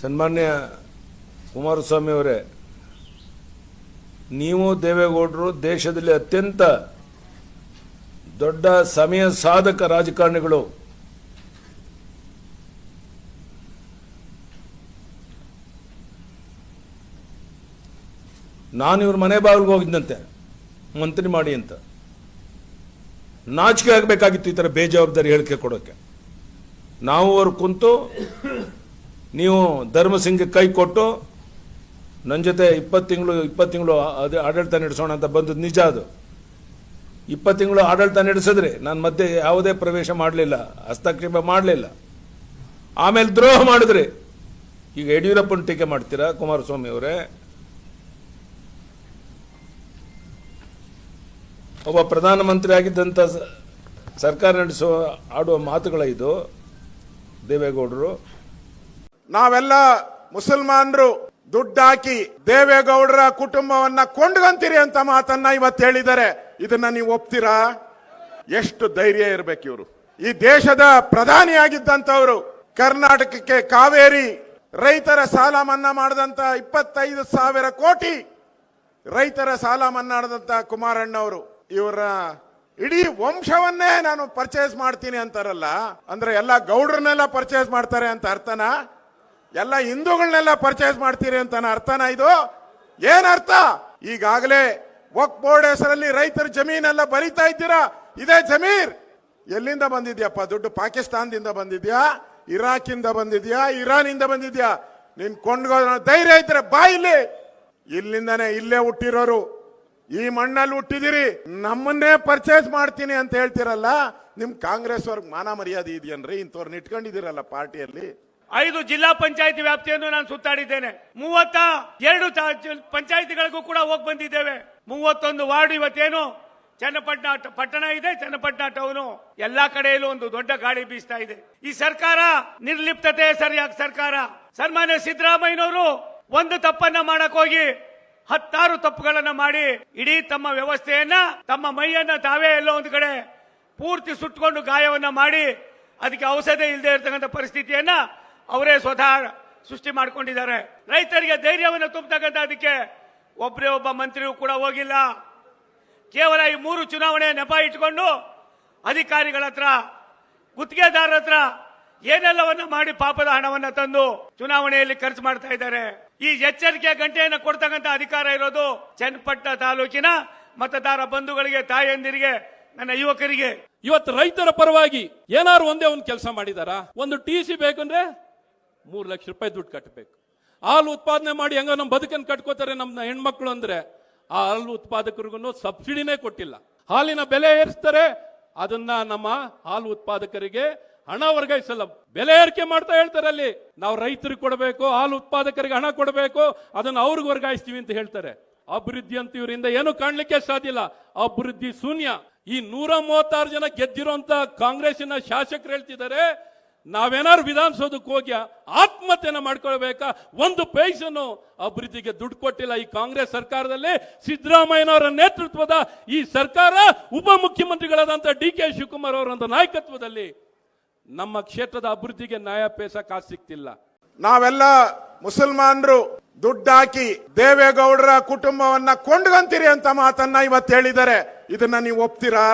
ಸನ್ಮಾನ್ಯ ಕುಮಾರಸ್ವಾಮಿ ಅವರೇ, ನೀವು ದೇವೇಗೌಡರು ದೇಶದಲ್ಲಿ ಅತ್ಯಂತ ದೊಡ್ಡ ಸಮಯ ಸಾಧಕ ರಾಜಕಾರಣಿಗಳು. ನಾನು ಇವ್ರ ಮನೆ ಬಾಗಿಲಿಗೆ ಹೋಗಿದ್ದಂತೆ ಮಂತ್ರಿ ಮಾಡಿ ಅಂತ. ನಾಚಿಕೆ ಆಗಬೇಕಾಗಿತ್ತು ಈ ಥರ ಬೇಜವಾಬ್ದಾರಿ ಹೇಳಿಕೆ ಕೊಡೋಕ್ಕೆ ನಾವು ಅವ್ರು ಕುಂತು ನೀವು ಧರ್ಮಸಿಂಗ್ ಕೈ ಕೊಟ್ಟು ನನ್ನ ಜೊತೆ ಇಪ್ಪತ್ತು ತಿಂಗಳು ಇಪ್ಪತ್ತು ತಿಂಗಳು ಅದು ಆಡಳಿತ ನಡೆಸೋಣ ಅಂತ ಬಂದದ್ದು ನಿಜ ಅದು. ಇಪ್ಪತ್ತು ತಿಂಗಳು ಆಡಳಿತ ನಡೆಸಿದ್ರೆ ನಾನು ಮಧ್ಯೆ ಯಾವುದೇ ಪ್ರವೇಶ ಮಾಡಲಿಲ್ಲ, ಹಸ್ತಕ್ಷೇಪ ಮಾಡಲಿಲ್ಲ. ಆಮೇಲೆ ದ್ರೋಹ ಮಾಡಿದ್ರಿ, ಈಗ ಯಡಿಯೂರಪ್ಪನ ಟೀಕೆ ಮಾಡ್ತೀರಾ ಕುಮಾರಸ್ವಾಮಿ ಅವರೇ? ಒಬ್ಬ ಪ್ರಧಾನಮಂತ್ರಿ ಆಗಿದ್ದಂಥ ಸರ್ಕಾರ ನಡೆಸುವ, ಆಡುವ ಮಾತುಗಳ ಇದು, ದೇವೇಗೌಡರು. ನಾವೆಲ್ಲ ಮುಸಲ್ಮಾನರು ದುಡ್ಡಾಕಿ ದೇವೇಗೌಡರ ಕುಟುಂಬವನ್ನ ಕೊಂಡ್ಕೊಂತೀರಿ ಅಂತ ಮಾತನ್ನ ಇವತ್ತು ಹೇಳಿದ್ದಾರೆ. ಇದನ್ನ ನೀವು ಒಪ್ತೀರಾ? ಎಷ್ಟು ಧೈರ್ಯ ಇರ್ಬೇಕು ಇವರು. ಈ ದೇಶದ ಪ್ರಧಾನಿಯಾಗಿದ್ದಂಥವರು ಕರ್ನಾಟಕಕ್ಕೆ ಕಾವೇರಿ ರೈತರ ಸಾಲ ಮನ್ನಾ ಮಾಡಿದಂತ ಇಪ್ಪತ್ತೈದು ಸಾವಿರ ಕೋಟಿ ರೈತರ ಸಾಲ ಮನ್ನಾ ಮಾಡಿದಂತ ಕುಮಾರಣ್ಣವರು, ಇವರ ಇಡೀ ವಂಶವನ್ನೇ ನಾನು ಪರ್ಚೇಸ್ ಮಾಡ್ತೀನಿ ಅಂತಾರಲ್ಲ, ಅಂದ್ರೆ ಎಲ್ಲ ಗೌಡ್ರನ್ನೆಲ್ಲ ಪರ್ಚೇಸ್ ಮಾಡ್ತಾರೆ ಅಂತ ಅರ್ಥನಾ? ಎಲ್ಲ ಹಿಂದೂಗಳನ್ನೆಲ್ಲ ಪರ್ಚೇಸ್ ಮಾಡ್ತೀರಿ ಅಂತ ಅರ್ಥನಾ ಇದು? ಏನ್ ಅರ್ಥ? ಈಗಾಗಲೇ ವಕ್ ಬೋರ್ಡ್ ಹೆಸರಲ್ಲಿ ರೈತರ ಜಮೀನೆಲ್ಲ ಬರಿತಾ ಇದ್ದೀರಾ? ಇದೇ ಜಮೀರ್! ಎಲ್ಲಿಂದ ಬಂದಿದ್ಯಪ್ಪ? ದುಡ್ಡು ಪಾಕಿಸ್ತಾನದಿಂದ ಬಂದಿದ್ಯಾ? ಇರಾಕಿಂದ ಬಂದಿದ್ಯಾ? ಇರಾನಿಂದ ಬಂದಿದ್ಯಾ? ನಿನ್ ಕೊಂಡ್ಗೋ ಧೈರ್ಯ ಇದ್ರೆ ಬಾ ಇಲ್ಲಿ! ಇಲ್ಲಿಂದನೆ ಇಲ್ಲೇ ಹುಟ್ಟಿರೋರು. ಈ ಮಣ್ಣಲ್ಲಿ ಹುಟ್ಟಿದಿರಿ. ನಮ್ಮನ್ನೇ ಪರ್ಚೇಸ್ ಮಾಡ್ತೀನಿ ಅಂತ ಹೇಳ್ತಿರಲ್ಲ? ನಿಮ್ ಕಾಂಗ್ರೆಸ್ ಅವ್ರಿಗೆ ಮಾನ ಮರ್ಯಾದೆ ಇದೆಯನ್ರಿ? ಇಂಥವ್ರನ್ನ ಇಟ್ಕೊಂಡಿದ್ದೀರಲ್ಲ ಪಾರ್ಟಿಯಲ್ಲಿ? ಐದು ಜಿಲ್ಲಾ ಪಂಚಾಯತಿ ವ್ಯಾಪ್ತಿಯನ್ನು ನಾನು ಸುತ್ತಾಡಿದ್ದೇನೆ. ಮೂವತ್ತ ಎರಡು ಪಂಚಾಯತಿಗಳಿಗೂ ಕೂಡ ಹೋಗಿ ಬಂದಿದ್ದೇವೆ. ಮೂವತ್ತೊಂದು ವಾರ್ಡ್ ಇವತ್ತೇನು? ಚನ್ನಪಟ್ಟಣ ಪಟ್ಟಣ ಇದೆ ಚನ್ನಪಟ್ಟಣ ಟೌನ್. ಎಲ್ಲಾ ಕಡೆಯಲ್ಲೂ ಒಂದು ದೊಡ್ಡ ಗಾಳಿ ಬೀಸ್ತಾ ಇದೆ. ಈ ಸರ್ಕಾರ ನಿರ್ಲಿಪ್ತತೆ ಸರಿಯಾಗಿ ಸರ್ಕಾರ. ಸನ್ಮಾನ್ಯ ಸಿದ್ದರಾಮಯ್ಯನವರು ಒಂದು ತಪ್ಪನ್ನ ಮಾಡಕ್ ಹೋಗಿ ಹತ್ತಾರು ತಪ್ಪುಗಳನ್ನ ಮಾಡಿ ಇಡೀ ತಮ್ಮ ವ್ಯವಸ್ಥೆಯನ್ನ, ತಮ್ಮ ಮೈಯನ್ನ ತಾವೇ ಎಲ್ಲೋ ಒಂದು ಕಡೆ ಪೂರ್ತಿ ಸುಟ್ಕೊಂಡು ಗಾಯವನ್ನ ಮಾಡಿ, ಅದಕ್ಕೆ ಔಷಧ ಇಲ್ಲದೆ ಇರತಕ್ಕಂಥ ಪರಿಸ್ಥಿತಿಯನ್ನ ಅವರೇ ಸ್ವತಃ ಸೃಷ್ಟಿ ಮಾಡ್ಕೊಂಡಿದ್ದಾರೆ. ರೈತರಿಗೆ ಧೈರ್ಯವನ್ನು ತುಂಬತಕ್ಕಂಥ ಅದಕ್ಕೆ ಒಬ್ಬರೇ ಒಬ್ಬ ಮಂತ್ರಿಯೂ ಕೂಡ ಹೋಗಿಲ್ಲ. ಕೇವಲ ಈ ಮೂರು ಚುನಾವಣೆ ನೆಪ ಇಟ್ಕೊಂಡು ಅಧಿಕಾರಿಗಳ ಹತ್ರ, ಗುತ್ತಿಗೆದಾರರ ಹತ್ರ ಏನೆಲ್ಲವನ್ನ ಮಾಡಿ ಪಾಪದ ಹಣವನ್ನ ತಂದು ಚುನಾವಣೆಯಲ್ಲಿ ಖರ್ಚು ಮಾಡ್ತಾ ಇದ್ದಾರೆ. ಈ ಎಚ್ಚರಿಕೆ ಗಂಟೆಯನ್ನು ಕೊಡ್ತಕ್ಕಂಥ ಅಧಿಕಾರ ಇರೋದು ಚನ್ನಪಟ್ಟ ತಾಲೂಕಿನ ಮತದಾರ ಬಂಧುಗಳಿಗೆ, ತಾಯಂದಿರಿಗೆ, ನನ್ನ ಯುವಕರಿಗೆ. ಇವತ್ತು ರೈತರ ಪರವಾಗಿ ಏನಾರು ಒಂದೇ ಒಂದು ಕೆಲಸ ಮಾಡಿದಾರ? ಒಂದು ಟಿ ಸಿ ಬೇಕಂದ್ರೆ ಮೂರು ಲಕ್ಷ ರೂಪಾಯಿ ದುಡ್ಡು ಕಟ್ಟಬೇಕು ಹಾಲು ಉತ್ಪಾದನೆ ಮಾಡಿ ಹೆಂಗ ನಮ್ಮ ಬದುಕನ್ನು ಕಟ್ಕೋತಾರೆ ನಮ್ಮ ಹೆಣ್ಮಕ್ಳು ಅಂದ್ರೆ, ಆ ಹಾಲು ಉತ್ಪಾದಕರಿಗೂ ಸಬ್ಸಿಡಿನೇ ಕೊಟ್ಟಿಲ್ಲ. ಹಾಲಿನ ಬೆಲೆ ಏರಿಸ್ತಾರೆ, ಅದನ್ನ ನಮ್ಮ ಹಾಲು ಉತ್ಪಾದಕರಿಗೆ ಹಣ ವರ್ಗಾಯಿಸಲ್ಲ. ಬೆಲೆ ಏರಿಕೆ ಮಾಡ್ತಾ ಹೇಳ್ತಾರೆ ಅಲ್ಲಿ. ನಾವು ರೈತರಿಗೆ ಕೊಡಬೇಕು, ಹಾಲು ಉತ್ಪಾದಕರಿಗೆ ಹಣ ಕೊಡಬೇಕು, ಅದನ್ನ ಅವ್ರಿಗೆ ವರ್ಗಾಯಿಸ್ತೀವಿ ಅಂತ ಹೇಳ್ತಾರೆ. ಅಭಿವೃದ್ಧಿ ಅಂತ ಇವರಿಂದ ಏನು ಕಾಣಲಿಕ್ಕೆ ಸಾಧ್ಯ ಇಲ್ಲ. ಅಭಿವೃದ್ಧಿ ಶೂನ್ಯ. ಈ ನೂರ ಮೂವತ್ತಾರು ಜನ ಗೆದ್ದಿರುವಂತ ಕಾಂಗ್ರೆಸ್ಸಿನ ಶಾಸಕರು ಹೇಳ್ತಿದ್ದಾರೆ ನಾವೇನಾದ್ರು ವಿಧಾನಸೌಧಕ್ಕೆ ಹೋಗಿ ಆತ್ಮಹತ್ಯೆನ ಮಾಡ್ಕೊಳ್ಬೇಕಾ? ಒಂದು ಪೈಸನು ಅಭಿವೃದ್ಧಿಗೆ ದುಡ್ಡು ಕೊಟ್ಟಿಲ್ಲ ಈ ಕಾಂಗ್ರೆಸ್ ಸರ್ಕಾರದಲ್ಲಿ. ಸಿದ್ದರಾಮಯ್ಯನವರ ನೇತೃತ್ವದ ಈ ಸರ್ಕಾರ ಉಪಮುಖ್ಯಮಂತ್ರಿಗಳಾದಂಥ ಡಿ ಕೆ ಶಿವಕುಮಾರ್ ಅವರೊಂದು ನಾಯಕತ್ವದಲ್ಲಿ ನಮ್ಮ ಕ್ಷೇತ್ರದ ಅಭಿವೃದ್ಧಿಗೆ ನ್ಯಾಯ ಪೇಸ ಕಾಸು ಸಿಕ್ತಿಲ್ಲ ನಾವೆಲ್ಲ ಮುಸಲ್ಮಾನರು ದುಡ್ಡಾಕಿ ದೇವೇಗೌಡರ ಕುಟುಂಬವನ್ನ ಕೊಂಡ್ಗಂತೀರಿ ಅಂತ ಮಾತನ್ನ ಇವತ್ತು ಹೇಳಿದ್ದಾರೆ. ಇದನ್ನ ನೀವು ಒಪ್ತೀರಾ?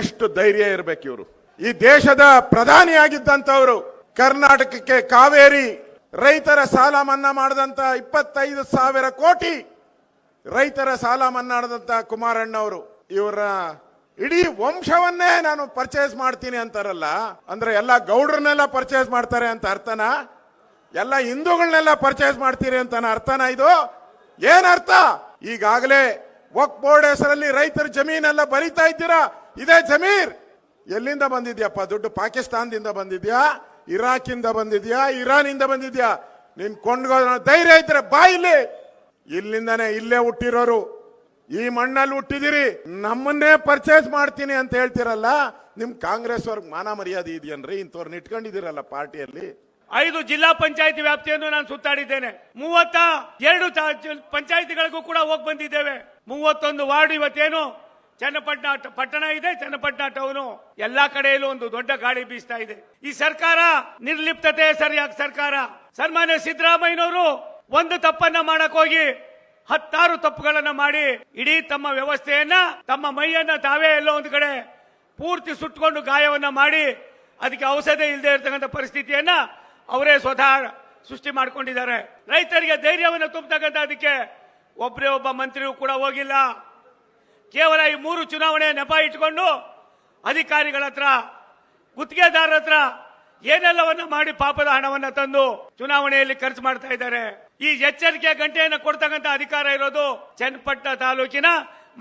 ಎಷ್ಟು ಧೈರ್ಯ ಇರಬೇಕು ಇವರು. ಈ ದೇಶದ ಪ್ರಧಾನಿಯಾಗಿದ್ದಂಥವರು ಕರ್ನಾಟಕಕ್ಕೆ ಕಾವೇರಿ ರೈತರ ಸಾಲ ಮನ್ನಾ ಮಾಡಿದಂತ ಇಪ್ಪತ್ತೈದು ಸಾವಿರ ಕೋಟಿ ರೈತರ ಸಾಲ ಮನ್ನಾ ಮಾಡಿದಂತ ಕುಮಾರಣ್ಣವರು. ಇವರ ಇಡೀ ವಂಶವನ್ನೇ ನಾನು ಪರ್ಚೇಸ್ ಮಾಡ್ತೀನಿ ಅಂತಾರಲ್ಲ, ಅಂದ್ರೆ ಎಲ್ಲ ಗೌಡ್ರನ್ನೆಲ್ಲ ಪರ್ಚೇಸ್ ಮಾಡ್ತಾರೆ ಅಂತ ಅರ್ಥನಾ? ಎಲ್ಲ ಹಿಂದೂಗಳನ್ನೆಲ್ಲ ಪರ್ಚೇಸ್ ಮಾಡ್ತೀರಿ ಅಂತ ಅರ್ಥನಾ ಇದು? ಏನರ್ಥ ಈಗಾಗಲೇ ವಕ್ ಬೋರ್ಡ್ ಹೆಸರಲ್ಲಿ ರೈತರ ಜಮೀನೆಲ್ಲ ಬರಿತಾ ಇದ್ದೀರಾ? ಇದೇ ಜಮೀರ್. ಎಲ್ಲಿಂದ ಬಂದಿದ್ಯಪ್ಪ? ದುಡ್ಡು ಪಾಕಿಸ್ತಾನದಿಂದ ಬಂದಿದ್ಯಾ? ಇರಾಕಿಂದ ಬಂದಿದ್ಯಾ? ಇರಾನಿಂದ ಬಂದಿದ್ಯಾ? ನಿನ್ ಕೊಂಡ್ಗೋದ್ರ ಧೈರ್ಯ ಇದ್ರೆ ಬಾ ಇಲ್ಲಿ. ಇಲ್ಲಿಂದಾನೆ ಇಲ್ಲೇ ಹುಟ್ಟಿರೋರು. ಈ ಮಣ್ಣಲ್ಲಿ ಹುಟ್ಟಿದಿರಿ. ನಮ್ಮನ್ನೇ ಪರ್ಚೇಸ್ ಮಾಡ್ತೀನಿ ಅಂತ ಹೇಳ್ತಿರಲ್ಲ, ನಿಮ್ ಕಾಂಗ್ರೆಸ್ ಅವ್ರಿಗೆ ಮಾನ ಮರ್ಯಾದೆ ಇದೆಯನ್ರಿ? ಇಂಥವ್ರನ್ನ ಇಟ್ಕೊಂಡಿದ್ದೀರಲ್ಲ ಪಾರ್ಟಿಯಲ್ಲಿ? ಐದು ಜಿಲ್ಲಾ ಪಂಚಾಯತಿ ವ್ಯಾಪ್ತಿಯನ್ನು ನಾನು ಸುತ್ತಾಡಿದ್ದೇನೆ. ಮೂವತ್ತ ಎರಡು ಪಂಚಾಯತಿಗಳಿಗೂ ಕೂಡ ಹೋಗಿ ಬಂದಿದ್ದೇವೆ. ಮೂವತ್ತೊಂದು ವಾರ್ಡ್ ಇವತ್ತೇನು? ಚನ್ನಪಟ್ಟಣ ಪಟ್ಟಣ ಇದೆ ಚನ್ನಪಟ್ಟಣ ಟೌನು ಎಲ್ಲಾ ಕಡೆಯಲ್ಲೂ ಒಂದು ದೊಡ್ಡ ಗಾಳಿ ಬೀಸ್ತಾ ಇದೆ. ಈ ಸರ್ಕಾರ ನಿರ್ಲಿಪ್ತತೆ ಸರಿಯಾಗಿ ಸರ್ಕಾರ. ಸನ್ಮಾನ್ಯ ಸಿದ್ದರಾಮಯ್ಯನವರು ಒಂದು ತಪ್ಪನ್ನ ಮಾಡಕ್ ಹೋಗಿ ಹತ್ತಾರು ತಪ್ಪುಗಳನ್ನ ಮಾಡಿ ಇಡೀ ತಮ್ಮ ವ್ಯವಸ್ಥೆಯನ್ನ, ತಮ್ಮ ಮೈಯನ್ನ ತಾವೇ ಎಲ್ಲೋ ಒಂದು ಕಡೆ ಪೂರ್ತಿ ಸುಟ್ಕೊಂಡು ಗಾಯವನ್ನ ಮಾಡಿ ಅದಕ್ಕೆ ಔಷಧಿ ಇಲ್ಲದೆ ಇರತಕ್ಕಂಥ ಪರಿಸ್ಥಿತಿಯನ್ನ ಅವರೇ ಸ್ವತಃ ಸೃಷ್ಟಿ ಮಾಡ್ಕೊಂಡಿದ್ದಾರೆ. ರೈತರಿಗೆ ಧೈರ್ಯವನ್ನು ತುಂಬತಕ್ಕಂಥ ಅದಕ್ಕೆ ಒಬ್ಬರೇ ಒಬ್ಬ ಮಂತ್ರಿಯೂ ಕೂಡ ಹೋಗಿಲ್ಲ. ಕೇವಲ ಈ ಮೂರು ಚುನಾವಣೆ ನೆಪ ಇಟ್ಕೊಂಡು ಅಧಿಕಾರಿಗಳ ಹತ್ರ, ಗುತ್ತಿಗೆದಾರರ ಹತ್ರ ಏನೆಲ್ಲವನ್ನ ಮಾಡಿ ಪಾಪದ ಹಣವನ್ನ ತಂದು ಚುನಾವಣೆಯಲ್ಲಿ ಖರ್ಚು ಮಾಡ್ತಾ ಇದ್ದಾರೆ. ಈ ಎಚ್ಚರಿಕೆ ಗಂಟೆಯನ್ನು ಕೊಡ್ತಕ್ಕಂಥ ಅಧಿಕಾರ ಇರೋದು ಚನ್ನಪಟ್ಟಣ ತಾಲೂಕಿನ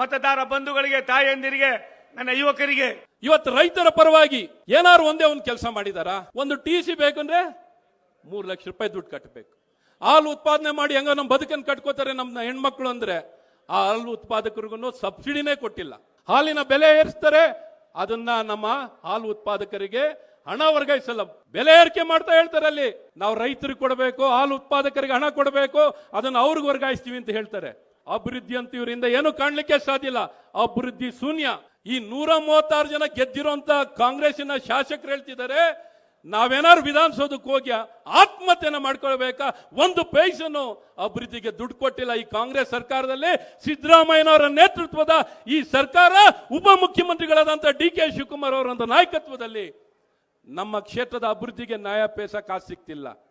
ಮತದಾರ ಬಂಧುಗಳಿಗೆ, ತಾಯಂದಿರಿಗೆ, ನನ್ನ ಯುವಕರಿಗೆ. ಇವತ್ತು ರೈತರ ಪರವಾಗಿ ಏನಾರು ಒಂದೇ ಒಂದು ಕೆಲಸ ಮಾಡಿದಾರಾ? ಒಂದು ಟಿ ಸಿ ಬೇಕಂದ್ರೆ ಮೂರು ಲಕ್ಷ ರೂಪಾಯಿ ದುಡ್ಡು ಕಟ್ಟಬೇಕು ಹಾಲು ಉತ್ಪಾದನೆ ಮಾಡಿ ಹೆಂಗ ನಮ್ಮ ಬದುಕನ್ನು ಕಟ್ಕೋತಾರೆ ನಮ್ಮ ಹೆಣ್ಮಕ್ಳು ಅಂದ್ರೆ ಆ ಹಾಲು ಉತ್ಪಾದಕರಿಗೂ ಸಬ್ಸಿಡಿನೇ ಕೊಟ್ಟಿಲ್ಲ. ಹಾಲಿನ ಬೆಲೆ ಏರಿಸ್ತಾರೆ, ಅದನ್ನ ನಮ್ಮ ಹಾಲು ಉತ್ಪಾದಕರಿಗೆ ಹಣ ವರ್ಗಾಯಿಸಲ್ಲ. ಬೆಲೆ ಏರಿಕೆ ಮಾಡ್ತಾ ಹೇಳ್ತಾರೆ ಅಲ್ಲಿ. ನಾವು ರೈತರಿಗೆ ಕೊಡಬೇಕು, ಹಾಲು ಉತ್ಪಾದಕರಿಗೆ ಹಣ ಕೊಡಬೇಕು, ಅದನ್ನ ಅವ್ರಿಗೆ ವರ್ಗಾಯಿಸ್ತೀವಿ ಅಂತ ಹೇಳ್ತಾರೆ. ಅಭಿವೃದ್ಧಿ ಅಂತ ಇವರಿಂದ ಏನು ಕಾಣಲಿಕ್ಕೆ ಸಾಧ್ಯ ಇಲ್ಲ. ಅಭಿವೃದ್ಧಿ ಶೂನ್ಯ. ಈ ನೂರ ಮೂವತ್ತಾರು ಜನ ಗೆದ್ದಿರುವಂತ ಕಾಂಗ್ರೆಸ್ಸಿನ ಶಾಸಕರು ಹೇಳ್ತಿದ್ದಾರೆ ನಾವೇನಾದ್ರು ವಿಧಾನಸೌಧಕ್ಕೆ ಹೋಗಿ ಆತ್ಮಹತ್ಯೆನ ಮಾಡ್ಕೊಳ್ಬೇಕಾ? ಒಂದು ಪೈಸನ್ನು ಅಭಿವೃದ್ಧಿಗೆ ದುಡ್ಡು ಕೊಟ್ಟಿಲ್ಲ ಈ ಕಾಂಗ್ರೆಸ್ ಸರ್ಕಾರದಲ್ಲಿ. ಸಿದ್ದರಾಮಯ್ಯನವರ ನೇತೃತ್ವದ ಈ ಸರ್ಕಾರ ಉಪಮುಖ್ಯಮಂತ್ರಿಗಳಾದಂಥ ಡಿ ಕೆ ಶಿವಕುಮಾರ್ ಅವರ ನಾಯಕತ್ವದಲ್ಲಿ ನಮ್ಮ ಕ್ಷೇತ್ರದ ಅಭಿವೃದ್ಧಿಗೆ ನ್ಯಾಯ ಪೇಸ ಕಾಸು ಸಿಗ್ತಿಲ್ಲ